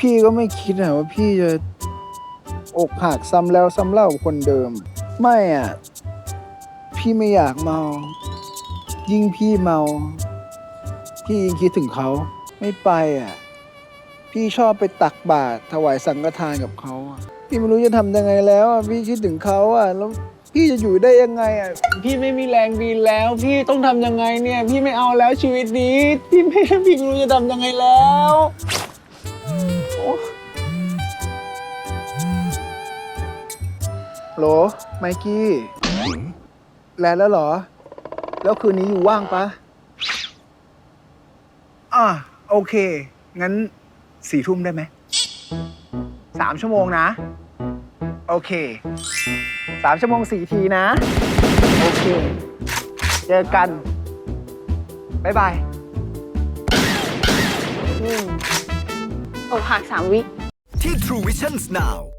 พี่ก็ไม่คิดนะว่าพี่จะอกหักซ้ำแล้วซ้ำเล่ากับคนเดิม ไม่อะ พี่ไม่อยากเมา ยิ่งพี่เมา พี่ยิ่งคิดถึงเขาไม่ไปอะ พี่ชอบไปตักบาตรถวายสังฆทานกับเขาอะพี่ไม่รู้จะทำยังไงแล้วอะพี่คิดถึงเขาอะแล้วพี่จะอยู่ได้ยังไงอะพี่ไม่มีแรงดีแล้ว พี่ต้องทำยังไงเนี่ย พี่ไม่เอาแล้วชีวิตนี้พี่ไม่พี่ไม่รู้จะทำยังไงแล้ว โหลไมกี้แลนด์แล้วเหรอ แล้วคืนนี้อยู่ว่างปะอะโอเค งั้นสี่ทุ่มได้ไหมสามชั่วโมงนะ โอเคสามชั่วโมงสี่ทีนะ โอเค เจอกัน บ๊ายบายอกหักสามวิ ที่ True Vision Now